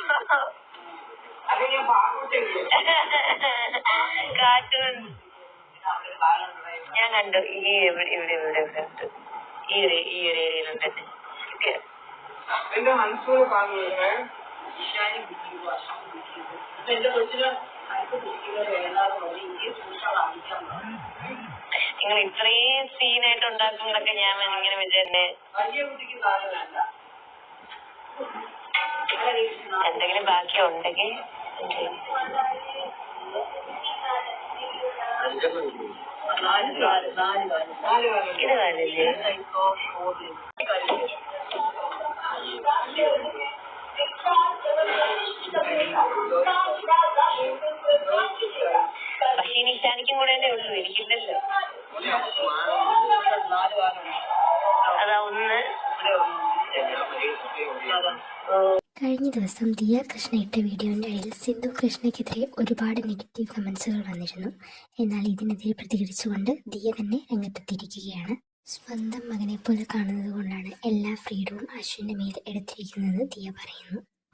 Cartoon ഞാൻ കണ്ടു. ഈ ഇവിടെ ഇവിടെ ഇവിടെ കണ്ടു ഈ ഒരു ഈ ഒരു ഏരിയയിലുണ്ട്? എന്റെ കൊച്ചിന് നിങ്ങൾ ഇത്രയും സീനായിട്ട് ഉണ്ടാക്കുന്നതൊക്കെ ഞാൻ ഇങ്ങനെ വിചാരിച്ചേ. വലിയ കുട്ടിക്ക് താഴെ വേണ്ട. എന്തെങ്കിലും ബാക്കി ഉണ്ടെങ്കിൽ ഇത് കാണില്ലേ പക്ഷെ ഇനി ശാനിക്കും കൂടെ തന്നെ ഉള്ളൂ എനിക്കില്ലല്ലോ. അതാ ഒന്ന്. കഴിഞ്ഞ ദിവസം ദിയ കൃഷ്ണ ഇട്ട വീഡിയോന്റെ ഇടയിൽ സിന്ധു കൃഷ്ണയ്ക്കെതിരെ ഒരുപാട് നെഗറ്റീവ് കമൻസുകൾ വന്നിരുന്നു. എന്നാൽ ഇതിനെതിരെ പ്രതികരിച്ചുകൊണ്ട് ദിയ തന്നെ രംഗത്തെത്തിയിരിക്കുകയാണ്. സ്വന്തം മകനെ പോലെ കാണുന്നത് കൊണ്ടാണ് എല്ലാ ഫ്രീഡവും അശ്വിന്റെ മേൽ എടുത്തിരിക്കുന്നത് ദിയ പറയുന്നു.